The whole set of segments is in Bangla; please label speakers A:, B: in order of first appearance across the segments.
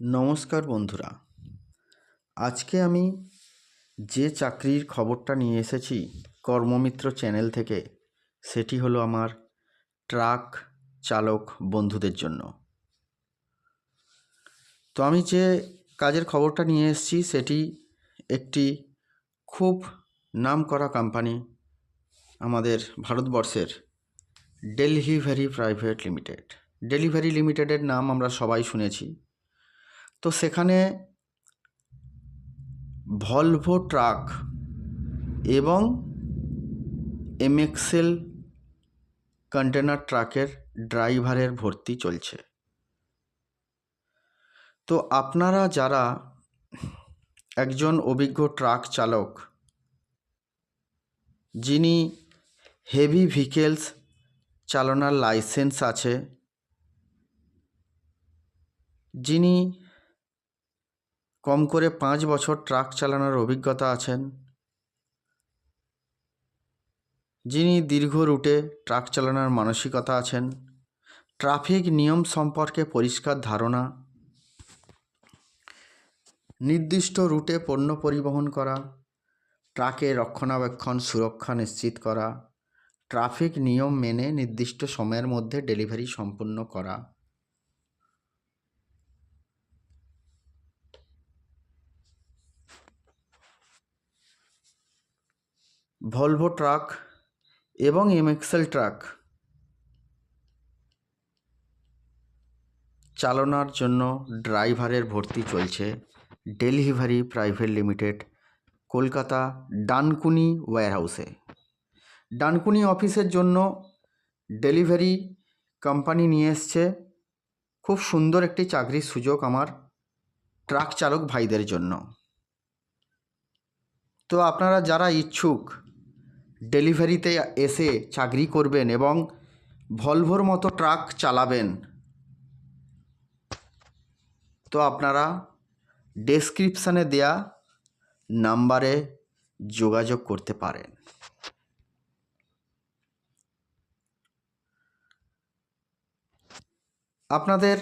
A: নমস্কার বন্ধুরা। আজকে আমি যে চাকরির খবরটা নিয়ে এসেছি কর্মমিত্র চ্যানেল থেকে, সেটি হলো আমার ট্রাক চালক বন্ধুদের জন্য। তো আমি যে কাজের খবরটা নিয়ে এসেছি, সেটি একটি খুব নামকরা কোম্পানি আমাদের ভারতবর্ষের ডেলিভারি প্রাইভেট লিমিটেড ডেলিভারি লিমিটেডের নাম আমরা সবাই শুনেছি। তো সেখানে ভলভো ট্রাক এবং এমএক্সেল কন্টেনার ট্রাকের ড্রাইভারের ভর্তি চলছে। তো আপনারা যারা একজন অভিজ্ঞ ট্রাক চালক, যিনি হেভি ভেহিকেলস চালানোর লাইসেন্স আছে, যিনি কম করে পাঁচ বছর ট্রাক চালানোর অভিজ্ঞতা আছেন। যিনি দীর্ঘ রুটে ট্রাক চালানোর মানসিকতা আছেন। ট্রাফিক নিয়ম সম্পর্কে পরিষ্কার ধারণা। নির্দিষ্ট রুটে পণ্য পরিবহন করা। ট্রাকে রক্ষণাবেক্ষণ সুরক্ষা নিশ্চিত করা। ট্রাফিক নিয়ম মেনে নির্দিষ্ট সময়ের মধ্যে ডেলিভারি সম্পন্ন করা। ভলভো ট্রাক এবং এমএক্সেল ট্রাক চালানোর জন্য ড্রাইভারের ভর্তি চলছে delivery private limited, Kolkata Dankuni ওয়্যারহাউসে Dankuni অফিসের জন্য ডেলিভারি কোম্পানি নিয়ে এসছে খুব সুন্দর একটি চাকরির সুযোগ আমার ট্রাক চালক ভাইদের জন্য। তো আপনারা যারা ইচ্ছুক ডেলিভারিতে এসে চাকরি করবেন এবং ভলভোর মতো ট্রাক চালাবেন। তো আপনারা ডেসক্রিপশানে দেয়া নাম্বারে যোগাযোগ করতে পারেন। আপনাদের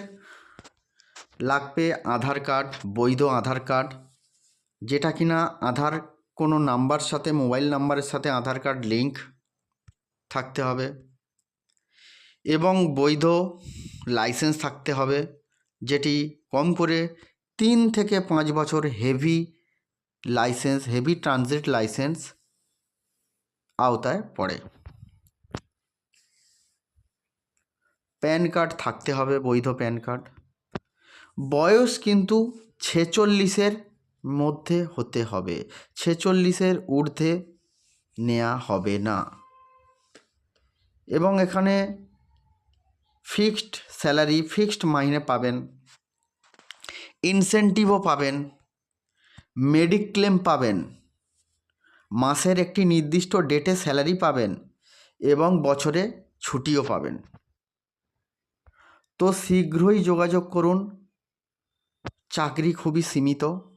A: লাগবে আধার কার্ড, বৈধ আধার কার্ড, যেটা কিনা আধার কোনো নাম্বার সাথে, মোবাইল নাম্বারের সাথে আধার কার্ড লিঙ্ক থাকতে হবে এবং বৈধ লাইসেন্স থাকতে হবে, যেটি কম করে তিন থেকে পাঁচ বছর heavy licence heavy transit licence আওতায় পড়ে। প্যান কার্ড থাকতে হবে, বৈধ প্যান কার্ড। বয়স কিন্তু ছেচল্লিশের মধ্যে হতে হবে। ছেচল্লিশের ঊর্ধ্বে নেওয়া হবে না। এবং এখানে ফিক্সড স্যালারি ফিক্সড মাইনে পাবেন। ইনসেন্টিভও পাবেন। মেডিক্লেম পাবেন। মাসের একটি নির্দিষ্ট ডেটে স্যালারি পাবেন এবং বছরে ছুটিও পাবেন। তো শীঘ্রই যোগাযোগ করুন। চাকরি খুবই সীমিত।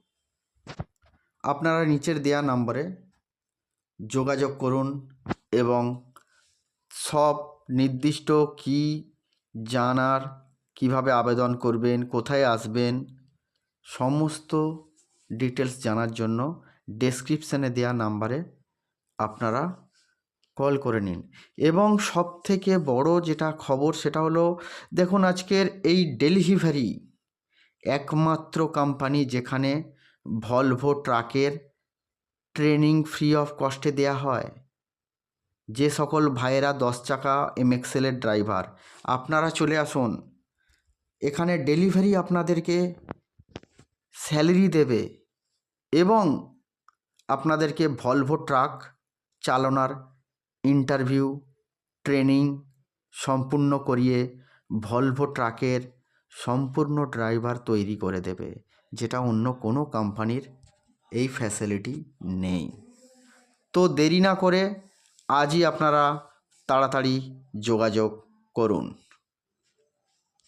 A: আপনারা নিচের দেয়া নম্বরে যোগাযোগ করুন এবং সব নির্দিষ্ট কী জানার, কীভাবে আবেদন করবেন, কোথায় আসবেন, সমস্ত ডিটেলস জানার জন্য ডেসক্রিপশানে দেওয়া নাম্বারে আপনারা কল করে নিন। এবং সব থেকে বড় যেটা খবর সেটা হলো, দেখুন আজকের এই ডেলিভারি একমাত্র কোম্পানি যেখানে ভলভো ট্রাকের ট্রেনিং ফ্রি অফ কস্টে দেয়া হয়। যে সকল ভাইয়েরা দশ চাকা এমএক্সেলের ড্রাইভার, আপনারা চলে আসুন। এখানে ডেলিভারি আপনাদেরকে স্যালারি দেবে এবং আপনাদেরকে ভলভো ট্রাক চালানোর ইন্টারভিউ, ট্রেনিং সম্পূর্ণ করিয়ে ভলভো ট্রাকের সম্পূর্ণ ড্রাইভার তৈরি করে দেবে। যেটা অন্য কোনো কোম্পানির এই ফ্যাসিলিটি নেই। তো দেরি না করে আজই আপনারা তাড়াতাড়ি যোগাযোগ করুন।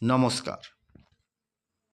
A: নমস্কার।